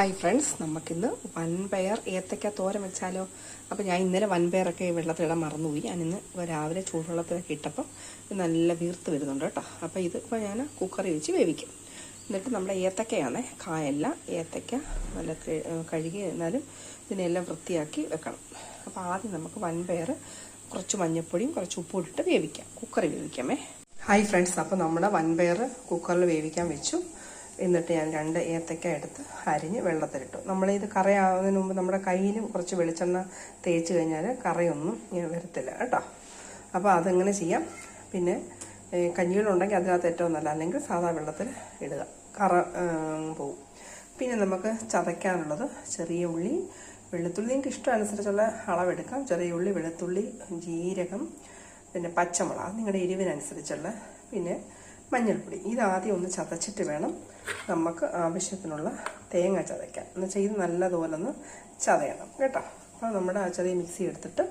Hi friends നമുക്കിന്ന് വൻപയർ ഏത്തക്ക തോരൻ വെച്ചാലോ? അപ്പോൾ ഞാൻ ഇന്നലെ വൻപയറൊക്കെ വെള്ളത്തിലിടാൻ മറന്നുപോയി. ഞാനിന്ന് രാവിലെ ചൂടുവെള്ളത്തിലൊക്കെ ഇട്ടപ്പം നല്ല വീർത്ത് വരുന്നുണ്ട് കേട്ടോ. അപ്പോൾ ഇത് ഇപ്പോൾ ഞാൻ കുക്കറിൽ വെച്ച് വേവിക്കും. എന്നിട്ട് നമ്മുടെ ഏത്തക്കയാണ് കായല്ല ഏത്തക്ക നല്ല കഴുകി എന്നാലും ഇതിനെല്ലാം വൃത്തിയാക്കി വെക്കണം. അപ്പോൾ ആദ്യം നമുക്ക് വൻപയർ കുറച്ച് മഞ്ഞൾപ്പൊടിയും കുറച്ച് ഉപ്പും ഇട്ടിട്ട് വേവിക്കാം. കുക്കറിൽ വേവിക്കാമേ. ഹായ് ഫ്രണ്ട്സ് അപ്പോൾ നമ്മുടെ വൻപയർ കുക്കറിൽ വേവിക്കാൻ വെച്ചു. എന്നിട്ട് ഞാൻ രണ്ട് ഏത്തക്ക എടുത്ത് അരിഞ്ഞ് വെള്ളത്തിലിട്ടു. നമ്മളിത് കറയാവുന്നതിന് മുമ്പ് നമ്മുടെ കയ്യിലും കുറച്ച് വെളിച്ചെണ്ണ തേച്ച് കഴിഞ്ഞാൽ കറയൊന്നും ഇങ്ങനെ വരത്തില്ല കേട്ടോ. അപ്പോൾ അതങ്ങനെ ചെയ്യാം. പിന്നെ കഞ്ഞികളുണ്ടെങ്കിൽ അതിനകത്ത് ഏറ്റവും നല്ല അല്ലെങ്കിൽ സാധാ വെള്ളത്തിൽ ഇടുക. കറ പോവും. പിന്നെ നമുക്ക് ചതയ്ക്കാനുള്ളത് ചെറിയ ഉള്ളി വെളുത്തുള്ളി നിങ്ങൾക്ക് ഇഷ്ടമനുസരിച്ചുള്ള അളവെടുക്കാം. ചെറിയ ഉള്ളി വെളുത്തുള്ളി ജീരകം പിന്നെ പച്ചമുളക് നിങ്ങളുടെ എരിവിനനുസരിച്ചുള്ള. പിന്നെ മഞ്ഞൾപ്പൊടി. ഇതാദ്യം ഒന്ന് ചതച്ചിട്ട് വേണം നമുക്ക് ആവശ്യത്തിനുള്ള തേങ്ങ ചതയ്ക്കാൻ. എന്നുവെച്ചാൽ ഇത് നല്ലതുപോലെ ഒന്ന് ചതയണം കേട്ടോ? അപ്പോൾ നമ്മുടെ ആ ചെറിയ മിക്സി എടുത്തിട്ട്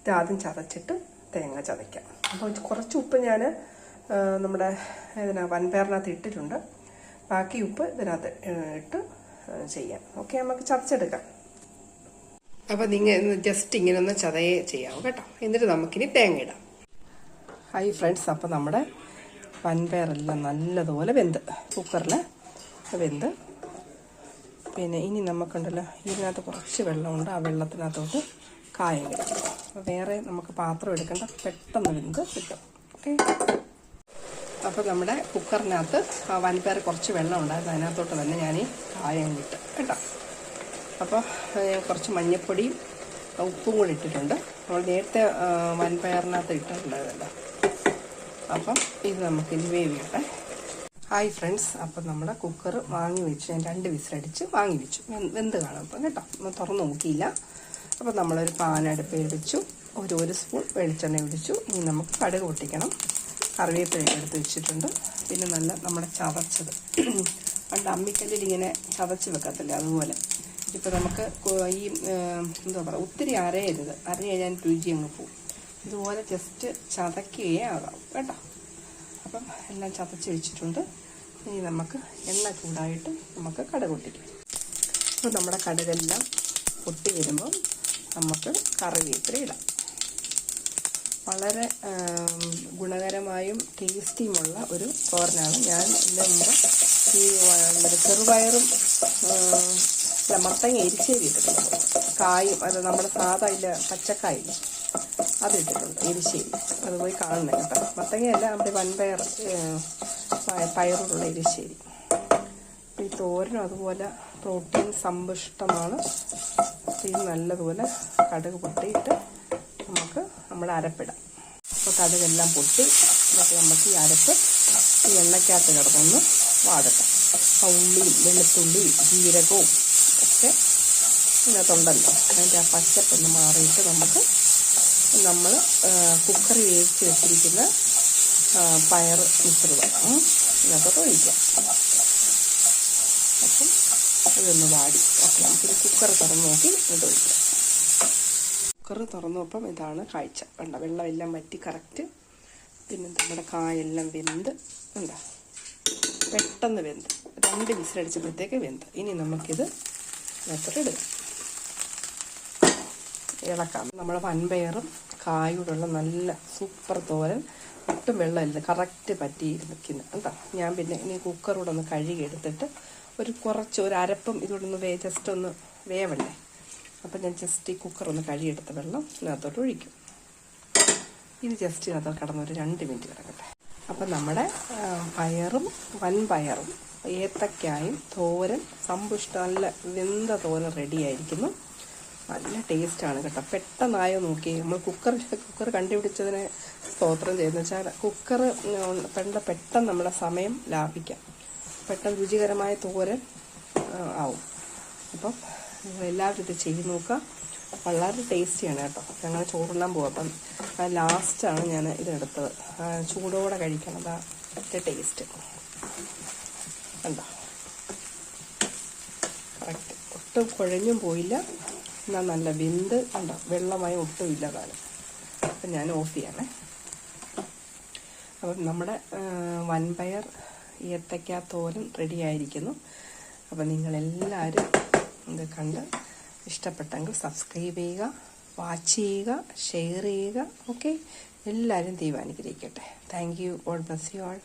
ഇതാദ്യം ചതച്ചിട്ട് തേങ്ങ ചതയ്ക്കാം. അപ്പോൾ കുറച്ച് ഉപ്പ് ഞാൻ നമ്മുടെ ഇതിനാ വൻപയറിനകത്ത് ഇട്ടിട്ടുണ്ട്. ബാക്കി ഉപ്പ് ഇതിനകത്ത് ഇട്ട് ചെയ്യാം. ഓക്കെ നമുക്ക് ചതച്ചെടുക്കാം. അപ്പോൾ നിങ്ങൾ ജസ്റ്റ് ഇങ്ങനെ ഒന്ന് ചതയെ ചെയ്യാം കേട്ടോ? എന്നിട്ട് നമുക്കിനി തേങ്ങ ഇടാം. ഹൈ ഫ്രണ്ട്സ് അപ്പോൾ നമ്മുടെ വൻപയറെല്ലാം നല്ലതുപോലെ വെന്ത്. കുക്കറിൽ വെന്ത്. പിന്നെ ഇനി നമുക്കുണ്ടല്ലോ ഇതിനകത്ത് കുറച്ച് വെള്ളമുണ്ട്. ആ വെള്ളത്തിനകത്തോട്ട് കായം കിട്ടും വേറെ നമുക്ക് പാത്രം എടുക്കേണ്ട പെട്ടെന്ന് വെന്ത് കിട്ടും. ഓക്കെ? അപ്പോൾ നമ്മുടെ കുക്കറിനകത്ത് വൻപയർ കുറച്ച് വെള്ളം ഉണ്ടായിരുന്നു. അതിനകത്തോട്ട് തന്നെ ഞാൻ ഈ കായം കിട്ടും. കേട്ടോ അപ്പോൾ കുറച്ച് മഞ്ഞൾപ്പൊടിയും ഉപ്പും കൂടി ഇട്ടിട്ടുണ്ട്. നമ്മൾ നേരത്തെ വൻപയറിനകത്ത് ഇട്ടിട്ടുണ്ടായിരുന്നല്ലോ. അപ്പം ഇത് നമുക്കിനി വേവിക്കട്ടെ. ഹായ് ഫ്രണ്ട്സ് അപ്പം നമ്മുടെ കുക്കർ വാങ്ങി വെച്ചു ഞാൻ രണ്ട് വിസിലടിച്ച് വാങ്ങി വെച്ചു. വെന്ത് കാണും അപ്പം കേട്ടോ ഒന്ന് തുറന്ന് നോക്കിയില്ല. അപ്പം നമ്മളൊരു പാൻ അടുപ്പിൽ വെച്ചു ഒരു ഒരു സ്പൂൺ വെളിച്ചെണ്ണ ഒഴിച്ചു. ഇനി നമുക്ക് കടുക് പൊട്ടിക്കണം. കറിവേപ്പില എടുത്ത് വെച്ചിട്ടുണ്ട്. പിന്നെ നല്ല നമ്മുടെ ചതച്ചത്. പണ്ട് അമ്മിക്കല്ലിൽ ഇങ്ങനെ ചതച്ച് വെക്കത്തില്ല അതുപോലെ. ഇപ്പം നമുക്ക് ഈ എന്താ പറയുക ഒത്തിരി അരയരുത്. കഴിഞ്ഞാൽ രുചി അങ്ങ് പോകും ഇതുപോലെ ജസ്റ്റ് ചതക്കുകയേ ആകാം കേട്ടോ? അപ്പം എല്ലാം ചതച്ച് വെച്ചിട്ടുണ്ട്. ഇനി നമുക്ക് എണ്ണ ചൂടായിട്ട് നമുക്ക് കടുക് പൊട്ടിക്കാം. അപ്പോൾ നമ്മുടെ കടുകെല്ലാം പൊട്ടി വരുമ്പോൾ നമുക്ക് കറിവേപ്പില ഇടാം. വളരെ ഗുണകരമായും ടേസ്റ്റിയുമുള്ള ഒരു തോരനാണ് ഞാൻ ഇതിന് മുമ്പ് ഈ ചെറുപയറും മത്തങ്ങ എരിച്ചേരിയിട്ടുണ്ട് കായും അത് നമ്മുടെ സാധാ ഇല്ല പച്ചക്കായില്ല? അതിട്ടിട്ടുണ്ട് എരിശ്ശേരി അത് പോയി കാണണം കേട്ടോ. മത്തങ്ങയല്ല നമ്മുടെ വൻപയർ പയറുള്ള എരിശ്ശേരി ഈ തോരനും അതുപോലെ പ്രോട്ടീൻ സമ്പുഷ്ടമാണ് ഇത് നല്ലതുപോലെ കടുക് പൊട്ടിയിട്ട് നമുക്ക് നമ്മൾ അരപ്പിടാം. അപ്പോൾ കടുകെല്ലാം പൊട്ടി എന്നിട്ട് നമുക്ക് ഈ അരപ്പ് ഈ എണ്ണയ്ക്കകത്ത് കിടന്നൊന്ന് വാടട്ടെ. ആ ഉള്ളിയും വെളുത്തുള്ളിയും ജീരകവും ഒക്കെ ഇതിനകത്തുണ്ടല്ലോ. അതിന്റെ ആ പച്ചപ്പൊന്ന് മാറിയിട്ട് നമുക്ക് നമ്മൾ കുക്കർ വേവിച്ച് വെച്ചിരിക്കുന്ന പയർ മിശ്രിതം ഇതൊക്കെ ഒഴിക്കാം. അപ്പം ഇതൊന്ന് വാടി. ഓക്കെ നമുക്കിത് കുക്കർ തുറന്ന് നോക്കി ഇത് കുക്കർ തുറന്നപ്പം ഇതാണ് കാഴ്ച. കണ്ട വെള്ളമെല്ലാം വറ്റി കറക്റ്റ് പിന്നെ നമ്മുടെ കായെല്ലാം വെന്ത് എന്താ പെട്ടെന്ന് വെന്ത്. രണ്ട് വിസിലടിച്ചപ്പോഴത്തേക്ക് വെന്ത്. ഇനി നമുക്കിത് ഇടുക ഇളക്കാം. നമ്മുടെ വൻപയറും കായൂടുള്ള നല്ല സൂപ്പർ തോരൻ. ഒട്ടും വെള്ളമില്ല. കറക്റ്റ് പറ്റിയിരിക്കുന്നു. എന്താ ഞാൻ പിന്നെ ഇനി കുക്കറൂടെ ഒന്ന് കഴുകി എടുത്തിട്ട് ഒരു കുറച്ച് ഒരു അരപ്പം ഇതുകൂടെ ഒന്ന് വേ ജസ്റ്റ് ഒന്ന് വേവണ്ടേ? അപ്പം ഞാൻ ജസ്റ്റ് ഈ കുക്കർ ഒന്ന് കഴുകിയെടുത്ത വെള്ളം ഇതിനകത്തോട്ട് ഒഴിക്കും. ഇത് ജസ്റ്റ് ഇതിനകത്ത് കടന്ന് ഒരു രണ്ട് മിനിറ്റ് കിടക്കട്ടെ. അപ്പം നമ്മുടെ പയറും വൻപയറും ഏത്തക്കായും തോരൻ സമ്പുഷ്ട നല്ല വെന്ത തോരൻ റെഡി ആയിരിക്കുന്നു. നല്ല ടേസ്റ്റാണ് കേട്ടോ. പെട്ടെന്നായോ നോക്കി നമ്മൾ കുക്കർ കുക്കർ കണ്ടുപിടിച്ചതിനെ സ്തോത്രം ചെയ്യുന്ന. വെച്ചാൽ കുക്കർ പെണ്ട പെട്ടെന്ന് നമ്മുടെ സമയം ലാഭിക്കാം. പെട്ടെന്ന് രുചികരമായ തോരൻ ആവും. അപ്പം എല്ലാവരും ഇത് ചെയ്ത് നോക്കുക. വളരെ ടേസ്റ്റിയാണ് കേട്ടോ. ഞങ്ങൾ ചോറുണ്ണാൻ പോകും അപ്പം ലാസ്റ്റാണ് ഞാൻ ഇതെടുത്തത്. ചൂടോടെ കഴിക്കണം. അതാ ടേസ്റ്റ് കണ്ടോ? കറക്റ്റ് ഒട്ടും കുഴഞ്ഞും പോയില്ല. എന്നാൽ നല്ല വെന്ത് കണ്ടോ? വെള്ളമായി ഒട്ടും താനും. അപ്പം ഞാൻ ഓഫ് ചെയ്യണേ. അപ്പം നമ്മുടെ വൻപയർ ഏത്തയ്ക്ക റെഡി ആയിരിക്കുന്നു. അപ്പം നിങ്ങളെല്ലാവരും ഇത് കണ്ട് ഇഷ്ടപ്പെട്ടെങ്കിൽ സബ്സ്ക്രൈബ് ചെയ്യുക വാച്ച് ചെയ്യുക ഷെയർ ചെയ്യുക ഓക്കെ എല്ലാവരും ദൈവം thank you all bless you all